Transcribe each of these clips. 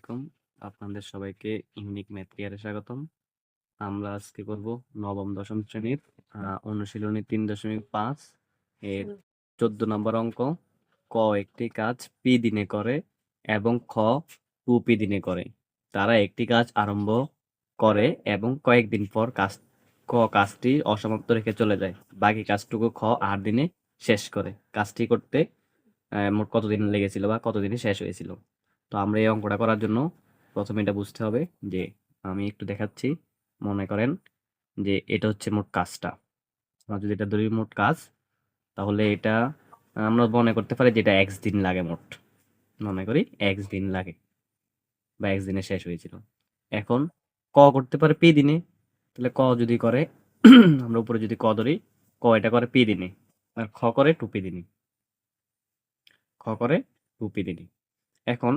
আলাইকুম। আপনাদের সবাইকে ইউনিক ম্যাথ কেয়ারে স্বাগতম। আমরা আজকে করব নবম দশম শ্রেণির অনুশীলনী ৩.৫ এর ১৪ নম্বর অঙ্ক। ক একটি কাজ পি দিনে করে এবং খ 2p দিনে করে। তারা একটি কাজ আরম্ভ করে এবং কয়েকদিন পর কাজ ক কাজটি অসমাপ্ত রেখে চলে যায়। বাকি কাজটুকু খ আট দিনে শেষ করে। কাজটি করতে মোট কতদিন লেগেছিল বা কতদিনে শেষ হয়েছিল? তো আমরা এই অঙ্কটা করার জন্য প্রথমে এটা বুঝতে হবে যে আমি একটু দেখাচ্ছি। মনে করেন যে এটা হচ্ছে মোট কাজটা। আমরা যদি এটা ধরি মোট কাজ, তাহলে এটা, আমরা মনে করতে পারি যে এটা দিন লাগে মোট। মনে করি x দিন লাগে বা x দিনে শেষ হয়েছিল। এখন ক করতে পারে p দিনে। তাহলে ক যদি করে, আমরা উপরে যদি ক ধরি, ক এটা করে p দিনে। আর খ করে টুপি দিনে। খ করে টুপি দিনে। এখন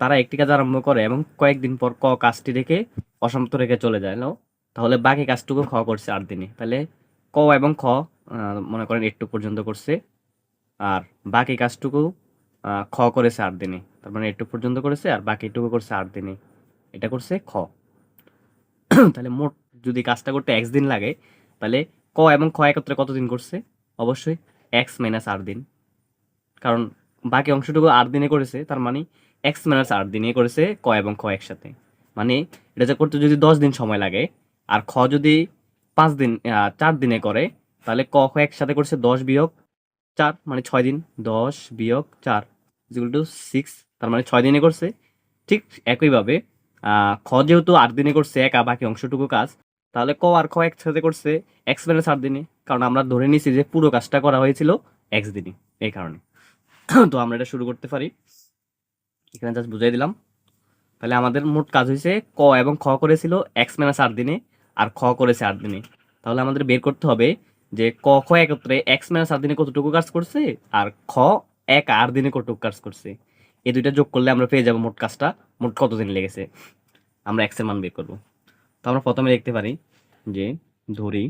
তারা একটি কাজ আরম্ভ করে এবং কয়েকদিন পর ক কাজটি রেখে অসমাপ্ত রেখে চলে যায় নো? তাহলে বাকি কাজটুকু খ করছে ৮ দিনে। তাহলে ক এবং খ মনে করেন একটু পর্যন্ত করছে। আর বাকি কাজটুকু খ করেছে ৮ দিনে। তার মানে একটু পর্যন্ত করেছে আর বাকিটুকু করছে ৮ দিনে। এটা করছে খ। তাহলে মোট যদি কাজটা করতে x দিন লাগে, তাহলে ক এবং খ একত্রে কতদিন করছে? অবশ্যই এক্স মাইনাস আট দিন। কারণ বাকি অংশটুকু আট দিনে করেছে, তার মানে x মাইনাস ৮ দিনে করেছে ক এবং খ একসাথে। মানে এটা যে করতে যদি 10 দিন সময় লাগে আর খ যদি পাঁচ দিন ৪ দিনে করে তাহলে ক, খ একসাথে করছে ১০ বিয়োগ চার মানে ছয় দিন। ১০ বিয়োগ 4 is equal to 6 তার মানে ছয় দিনে করছে। ঠিক একইভাবে খ যেহেতু আট দিনে করছে একা বাকি অংশটুকু কাজ তাহলে ক আর খ একসাথে করছে x মাইনাস ৮ দিনে। কারণ আমরা ধরে নিয়েছি যে পুরো কাজটা করা হয়েছিল এক্স দিনে। এই কারণে। তো আমরা এটা শুরু করতে পারি। এখানে জাস্ট বুঝাই দিলাম। তাহলে আমাদের মোট কাজ হইছে ক এবং খ করেছিল x মাইনাস ৮ দিনে আর খ করেছে আট দিনে। তাহলে আমাদের বের করতে হবে যে ক, খ একত্রে x মাইনাস ৮ দিনে কতটুকু কাজ করছে আর খ এক ৮ দিনে কতটুকু কাজ করছে। এই দুইটা যোগ করলে আমরা পেয়ে যাব মোট কাজটা মোট কতদিন লেগেছে। আমরা এর মান বের করব। তো আমরা প্রথমে দেখতে পারি যে ধরি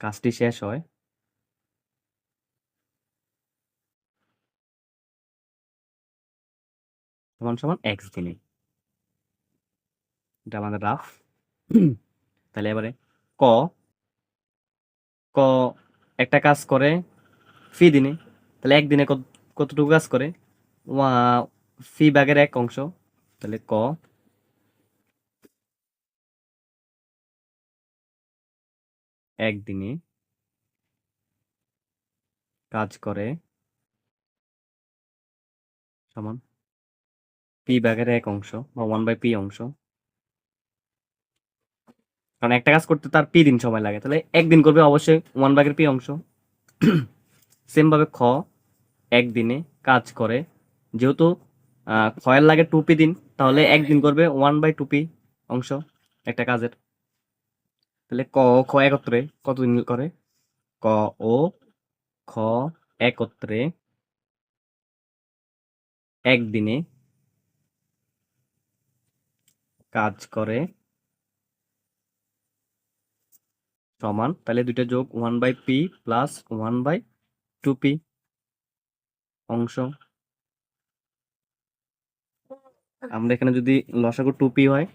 কাজটি শেষ হয় সমান, সমান x দিনে। এটা আমাদের রাফ। তাহলে এবারে ক ক একটা কাজ করে ফি দিনে। তাহলে একদিনে কতটুকু কাজ করে? ফি ভাগের ১ অংশ। তাহলে ক একদিনে কাজ করে সমান পি ভাগের এক অংশ বা ওয়ান বাই পি অংশ। কারণ একটা কাজ করতে তার পি দিন সময় লাগে। তাহলে একদিন করবে অবশ্যই ওয়ান ভাগের পি অংশ। সেম ভাবে খ একদিনে কাজ করে। যেহেতু, আ, খ এর লাগে 2p দিন, তাহলে একদিন করবে 1/2p অংশ একটা কাজের। তাহলে ক খ একত্রে কতদিন করে? ক ও খ একত্রে একদিনে কাজ করে সমান, তাহলে দুইটা যোগ one by P plus 1/2p অংশ। আমরা এখানে যদি লসাগু 2p হয়,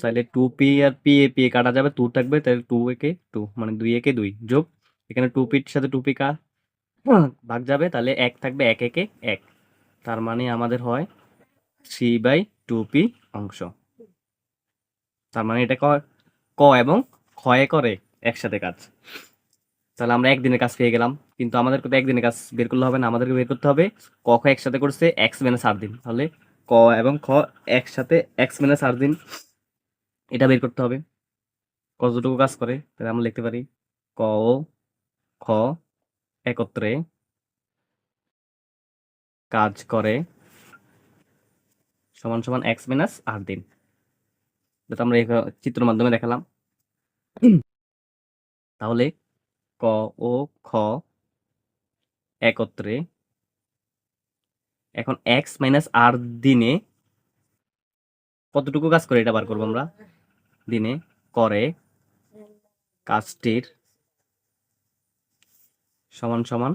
তাহলে 2p আর পি এ পি এ কাটা যাবে টু থাকবে, তাহলে 2 একে টু মানে দুই একে দুই, যোগ এখানে 2p এর সাথে 2p কা ভাগ যাবে, তাহলে এক থাকবে, এক একে এক তার মানে আমাদের হয় 3/2p অংশ। তার মানে এটা ক এবং এ করে একসাথে কাজ। তাহলে আমরা একদিনের কাজ পেয়ে গেলাম। কিন্তু আমাদেরকে তো একদিনের কাজ বের করলে হবে না। আমাদেরকে বের করতে হবে ক, খ একসাথে করছে এক্স মাইনাস ৮ দিন। তাহলে ক এবং খ একসাথে এক্স মাইনাস ৮ দিন এটা বের করতে হবে। কতটুকু কাজ করে? তাহলে আমরা লিখতে পারি ক ও খ একত্রে কাজ করে সমান, সমান x মাইনাস ৮ দিন। যেটা আমরা চিত্রের মাধ্যমে দেখালাম। তাহলে ক ও খ একত্রে এখন এক্স মাইনাস ৮ দিনে কতটুকু কাজ করে এটা বার করব আমরা। দিনে করে কাজটির সমান, সমান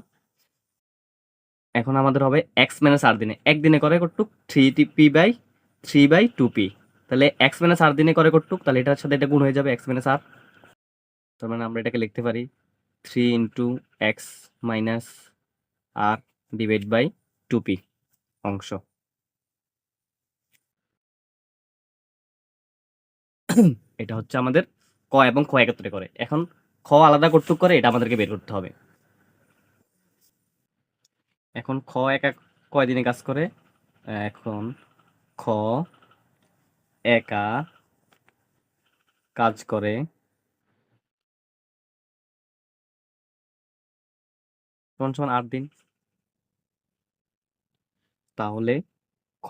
এখন আমাদের হবে এক্স মাইনাস আর দিনে একদিনে করে কটুক three T P by three by two P তাহলে এক্স মাইনাস আর দিনে করে কটুক তাহলে এটার সাথে এটা গুণ হয়ে যাবে এক্স মাইনাস আর তার মানে আমরা এটাকে লিখতে পারি three into X minus R divide by two P অংশ। এটা হচ্ছে আমাদের ক এবং খ একত্রে করে। এখন খ আলাদা কর্তৃক করে এটা আমাদেরকে বের করতে হবে। এখন খ একা কয় দিনে কাজ করে? এখন খ একা কাজ করে। সমান সমান আট দিন? তাহলে খ,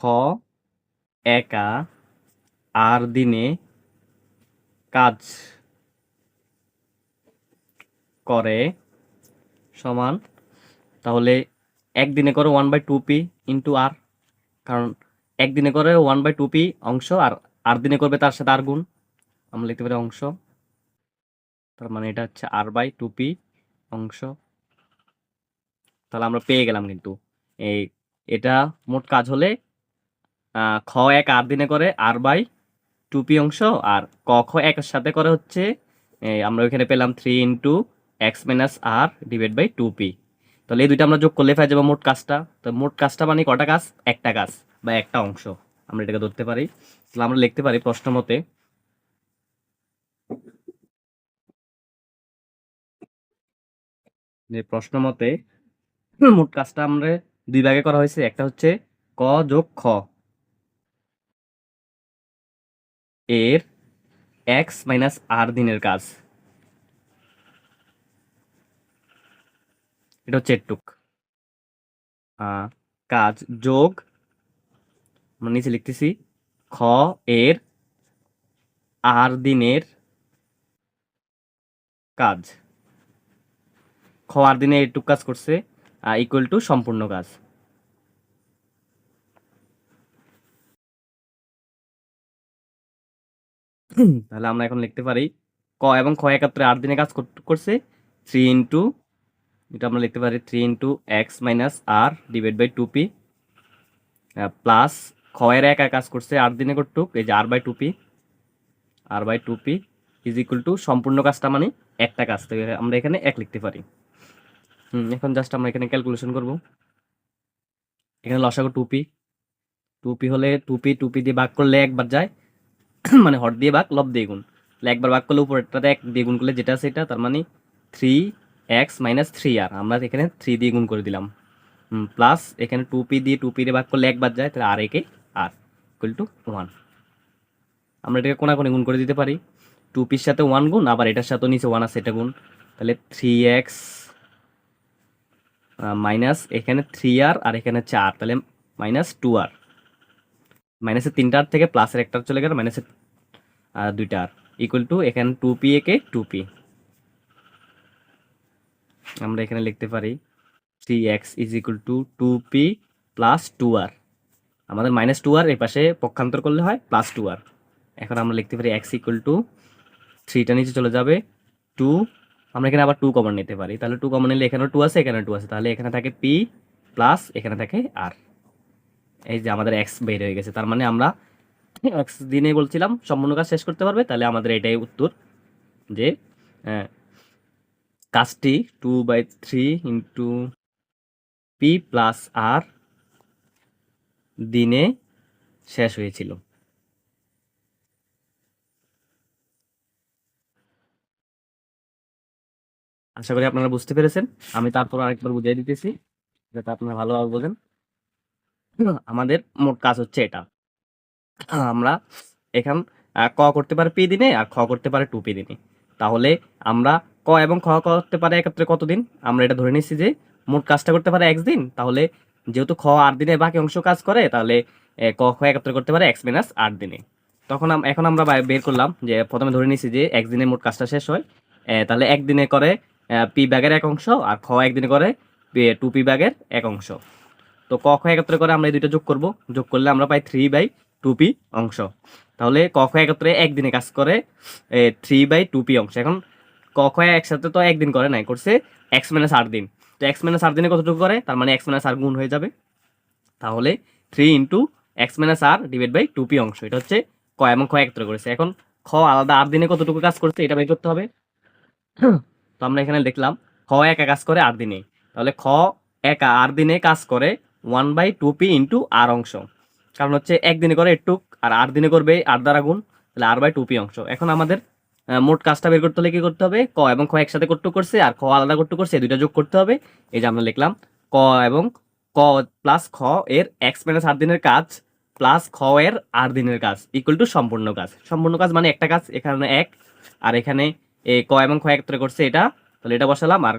একা, আর দিনে কাজ করে সমান। তাহলে একদিনে করে one by two P into R কারণ একদিনে করে ওয়ান বাই টু পি অংশ আর আর দিনে করবে তার সাথে আর গুণ। আমরা লিখতে পারি অংশ। তার মানে এটা হচ্ছে আর বাই টু পি অংশ। তাহলে আমরা পেয়ে গেলাম কিন্তু। এই, এটা মোট কাজ হলে খ এক আর দিনে করে আর বাই টু পি অংশ, আর ক, খ একের সাথে করে হচ্ছে আমরা ওইখানে পেলাম three into X minus R divide by two P তাহলে এই দুইটা আমরা যোগ করলে পাই যাব মোট কাজটা। তো মোট কাজটা মানে কটা কাজ? একটা কাজ বা একটা অংশ। আমরা এটাকে ধরতে পারি। তাহলে আমরা লিখতে পারি প্রশ্ন মতে যে প্রশ্ন মতে মোট কাজটা আমরা দুই ভাগে করা হয়েছে। একটা হচ্ছে ক যোগ খ। এর এক্স মাইনাস আর দিনের কাজ। এটা হচ্ছে এটুক কাজ যোগ আমরা নিচে লিখতেছি, খ এর আর দিনের কাজ। খ আর দিনে এটুক কাজ করছে ইকুয়াল টু সম্পূর্ণ কাজ। তাহলে আমরা এখন লিখতে পারি, ক এবং খ একাত্তরে আট দিনে কাজ কর- করছে থ্রি ইন্টু এটা আমরা লিখতে পারি three into X minus R divide by two P plus খ এর একা কাজ করছে আট দিনে করটুক এই যে R by two P R by two P is equal to সম্পূর্ণ কাজটা মানে একটা কাজ, তো আমরা এখানে এক লিখতে পারি। হুম, এখন জাস্ট আমরা এখানে ক্যালকুলেশন করব। এখানে লসাগু টু পি টু পি হলে টু পি টু পি দিয়ে ভাগ করলে একবার যায় মানে হট দিয়ে ভাগ, লব দিয়ে গুণ। তাহলে একবার ভাগ করলে উপরেরটাতে এক দিয়ে গুণ করলে যেটা এটা, তার মানে three X minus three R আমরা এখানে থ্রি দিয়ে গুণ করে দিলাম। প্লাস এখানে টু পি দিয়ে টু পি দিয়ে ভাগ করলে একবার যায়, তাহলে আর একে আর ইকুয়াল টু ওয়ান আমরা এটাকে কোনা কোনে গুণ করে দিতে পারি। টু পির সাথে ওয়ান গুণ, আবার এটার সাথেও নিচে ওয়ান আছে, এটা গুণ। তাহলে থ্রি এক্স মাইনাস এখানে থ্রি আর আর এখানে চার, তাহলে মাইনাস টু আর মাইনাসের তিনটার থেকে প্লাসের একটা চলে গেল মাইনাসের দুইটা আর ইকুয়াল টু এখানে টু পি একে টু পি আমরা এখানে লিখতে পারি three X is equal to two P plus two R আমাদের মাইনাস টু আর এই পাশে পক্ষান্তর করলে হয় প্লাস টু আর এখন আমরা লিখতে পারি এক্স ইকুয়াল টু থ্রিটা নিচে চলে যাবে টু আমরা এখানে আবার টু কমন নিতে পারি। তাহলে টু কমন নিলে এখানে টু আছে এখানে টু আছে। তাহলে এখানে থাকে পি প্লাস এখানে থাকে আর এই যে আমাদের এক্স বের হয়ে গেছে। তার মানে আমরা এক্স দিনে বলছিলাম সম্পূর্ণ কাজ শেষ করতে পারবে? তাহলে আমাদের এটাই উত্তর যে আহ, কাজটি two by three into P plus R দিনে শেষ হয়েছিল। আশা করি আপনারা বুঝতে পেরেছেন। আমি তারপর আরেকবার বুঝিয়ে দিতেছি, যাতে আপনারা ভালোভাবে বোঝেন। আমাদের মোট কাজ হচ্ছে এটা। আমরা এখান ক করতে পারে পি দিনে আর খ করতে পারে টু পি দিনে। তাহলে আমরা ক এবং খ করতে পারে একত্রে কতদিন? আমরা এটা ধরে নিচ্ছি যে মোট কাজটা করতে পারে এক্স দিন। তাহলে যেহেতু খ আট দিনে বাকি অংশ কাজ করে, তাহলে ক, খ একত্রে করতে পারে এক্স মাইনাস আট দিনে। তখন এখন আমরা বের করলাম যে প্রথমে ধরে নিচ্ছি যে এক দিনে মোট কাজটা শেষ হয়। তাহলে একদিনে করে পি ব্যাগের এক অংশ আর খ একদিনে করে টু পি ব্যাগের এক অংশ। তো ক, খ একত্রে করে আমরা এই দুইটা যোগ করব। যোগ করলে আমরা পাই থ্রি বাই টু পি অংশ। তাহলে ক, খ একত্রে একদিনে কাজ করে থ্রি বাই টু পি অংশ। এখন ক, খ একসাথে তো একদিন করে নাই, করছে এক্স মাইনাস আট দিন। তো এক্স মাইনাস আর দিনে কতটুকু করে? তার মানে এক্স মাইনাস আর গুণ হয়ে যাবে। তাহলে three into X minus R divide by two P অংশ। এটা হচ্ছে ক এবং খ একত্র করেছে। এখন খ আলাদা আর দিনে কতটুকু কাজ করছে এটা বের করতে হবে। তো আমরা এখানে দেখলাম খ একা কাজ করে আর দিনে তাহলে খ একা আর দিনে কাজ করে one by two P into R অংশ। কারণ হচ্ছে একদিনে করে একটুক আর আট দিনে করবে আট দ্বারা গুণ, তাহলে আর বাই টু পি অংশ। এখন আমাদের মোট কাজটা বের করতে হলে কি করতে হবে? ক এবং খ একসাথে করতে করছে আর খ আলাদা করতে করছে দুইটা যোগ করতে হবে। এই যে আমরা লিখলাম, ক এবং ক প্লাস খ এর এক্স মাইনাস আট দিনের কাজ প্লাস খ এর আট দিনের কাজ ইকুয়াল টু সম্পূর্ণ কাজ। সম্পূর্ণ কাজ মানে একটা কাজ, এখানে এক, আর এখানে এ ক এবং খ একত্রে করছে এটা, তাহলে এটা বসালাম, আর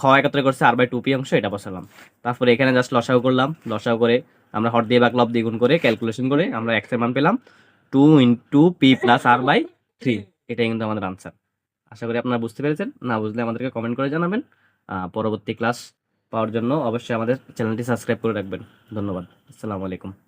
খ একত্রে করছে আর বাই টু পি অংশ, এটা বসালাম। তারপরে এখানে জাস্ট লসাও করলাম লসাও করে আমরা হট দিয়ে বা ক্লব দিয়ে গুণ করে ক্যালকুলেশন করে আমরা এক্সের মান পেলাম two into P plus R by three এটাই কিন্তু আমাদের আনসার আশা করি আপনারা বুঝতে পেরেছেন। না বুঝলে আমাদেরকে কমেন্ট করে জানাবেন। পরবর্তী ক্লাস পাওয়ার জন্য অবশ্যই আমাদের চ্যানেলটি সাবস্ক্রাইব করে রাখবেন। ধন্যবাদ। আসসালামু আলাইকুম।